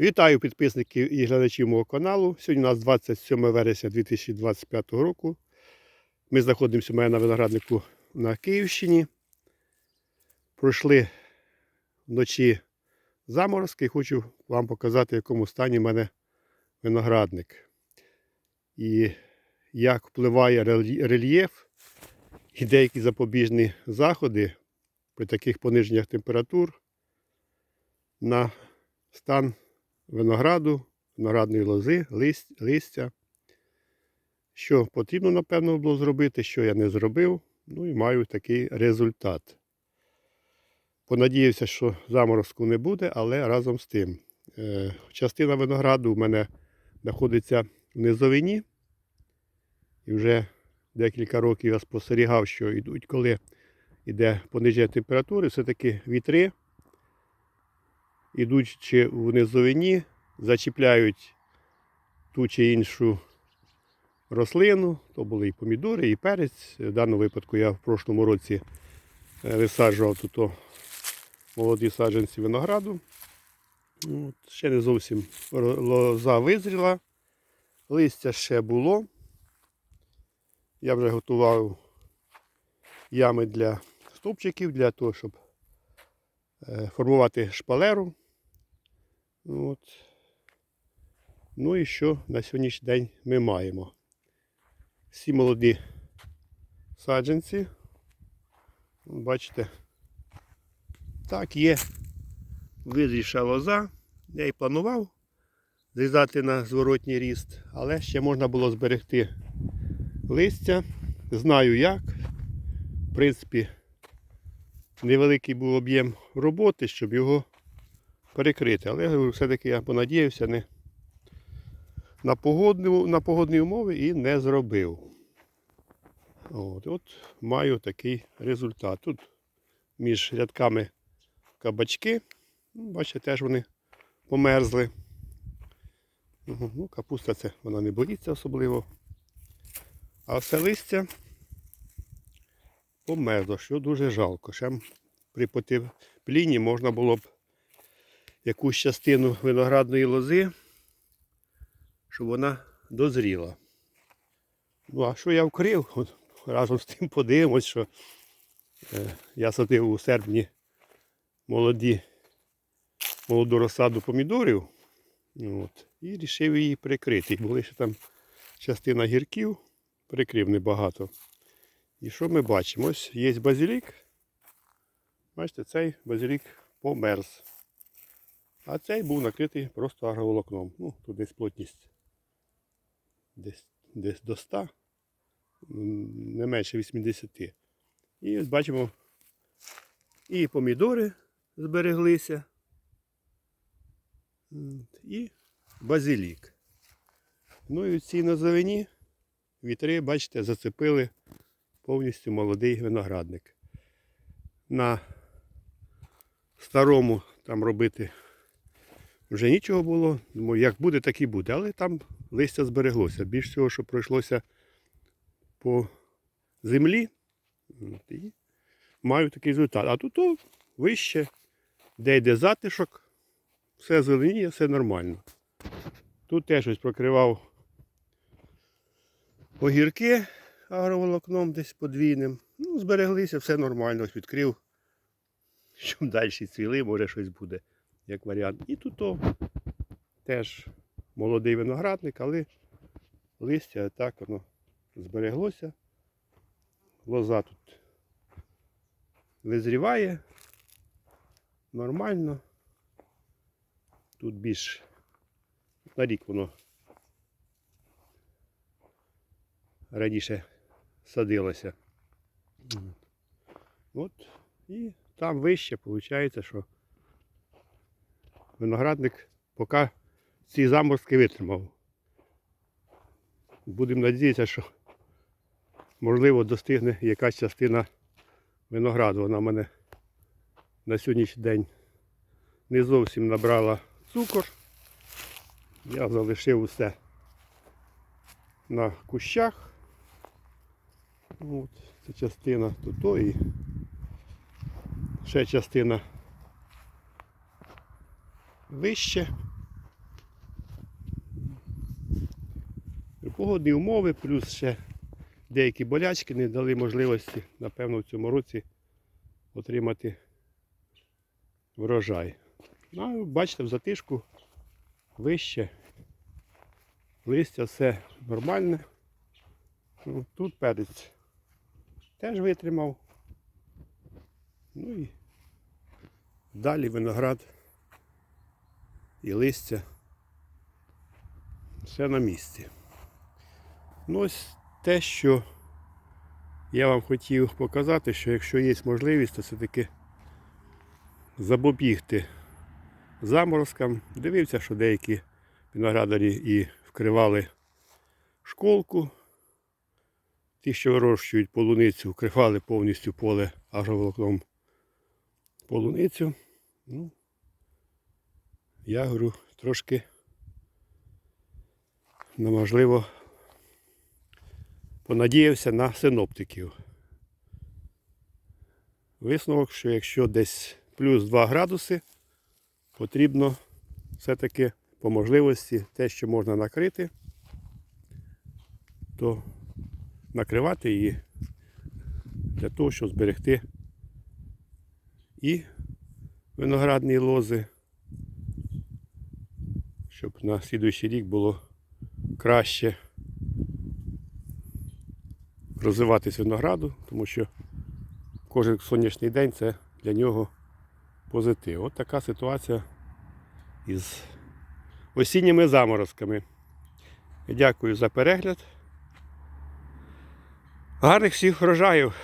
Вітаю підписників і глядачів мого каналу. Сьогодні у нас 27 вересня 2025 року. Ми знаходимося у мене на винограднику на Київщині. Пройшли вночі заморозки. Хочу вам показати, в якому стані в мене виноградник. І як впливає рельєф і деякі запобіжні заходи при таких пониженнях температур на стан винограду, виноградної лози, лист, листя. Що потрібно, напевно, було зробити, що я не зробив. Ну і маю такий результат. Понадіявся, що заморозку не буде, але разом з тим. Е, частина винограду у мене знаходиться в низовині. І вже декілька років я спостерігав, що йдуть, коли йде пониження температури, все-таки вітри ідучи в низовині, зачіпляють ту чи іншу рослину. То були і помідори, і перець. В даному випадку я в прошлому році е, висаджував тут молоді саджанці винограду. От, ще не зовсім лоза визріла, листя ще було. Я вже готував ями для стовпчиків, для того, щоб е, формувати шпалеру. От. Ну і що на сьогоднішній день ми маємо? Всі молоді саджанці. Бачите, так є визріша лоза. Я і планував зрізати на зворотній ріст, але ще можна було зберегти листя. Знаю як. В принципі, невеликий був об'єм роботи, щоб його перекрити. Але все-таки я понадіявся не на, погодну, на погодні умови і не зробив. От, от маю такий результат. Тут між рядками кабачки. Ну, Бачите, теж вони померзли. Ну, капуста це вона не боїться особливо. А все листя померзло, що дуже жалко. Ще при потеплінні можна було б якусь частину виноградної лози, щоб вона дозріла. Ну, а що я вкрив? От, разом з тим подивимось, що е, я садив у серпні молоді, молоду розсаду помідорів. От, і вирішив її прикрити. Були ще там частина гірків, прикрив небагато. І що ми бачимо? Ось є базилік. Бачите, цей базилік померз. А цей був накритий просто агроволокном. Ну, тут десь плотність десь, десь до 100, не менше 80. І ось бачимо, і помідори збереглися, і базилік. Ну і в цій нозовині вітри, бачите, зацепили повністю молодий виноградник. На старому там робити вже нічого було. Думаю, як буде, так і буде. Але там листя збереглося. Більш всього, що пройшлося по землі. І маю такий результат. А тут вище, де йде затишок, все зеленіє, все нормально. Тут теж ось прокривав огірки агроволокном десь подвійним. Ну, збереглися, все нормально, відкрив. Щоб далі цвіли, може щось буде, як варіант. І тут о, теж молодий виноградник, але листя так воно збереглося. Лоза тут визріває. Нормально. Тут більш на рік воно раніше садилося. От. І там вище виходить, що виноградник поки ці заморозки витримав. Будемо надіятися, що можливо достигне якась частина винограду. Вона мене на сьогоднішній день не зовсім набрала цукор. Я залишив усе на кущах. От, це частина тут і ще частина вище. Погодні умови, плюс ще деякі болячки не дали можливості, напевно, в цьому році отримати врожай. Ну, Бачите, в затишку вище, листя все нормальне. Ну, тут перець теж витримав. Ну і далі виноград і листя. Все на місці. Ну ось те, що я вам хотів показати, що якщо є можливість, то все-таки запобігти заморозкам. Дивився, що деякі виноградарі і вкривали школку. Ті, що вирощують полуницю, вкривали повністю поле агроволокном полуницю. Ну, я говорю, трошки ну, можливо понадіявся на синоптиків. Висновок, що якщо десь плюс 2 градуси, потрібно все-таки по можливості те, що можна накрити, то накривати її для того, щоб зберегти і виноградні лози, щоб на слідуючий рік було краще розвиватись винограду, тому що кожен сонячний день це для нього позитив. От така ситуація із осінніми заморозками. Дякую за перегляд. Гарних всіх врожаїв!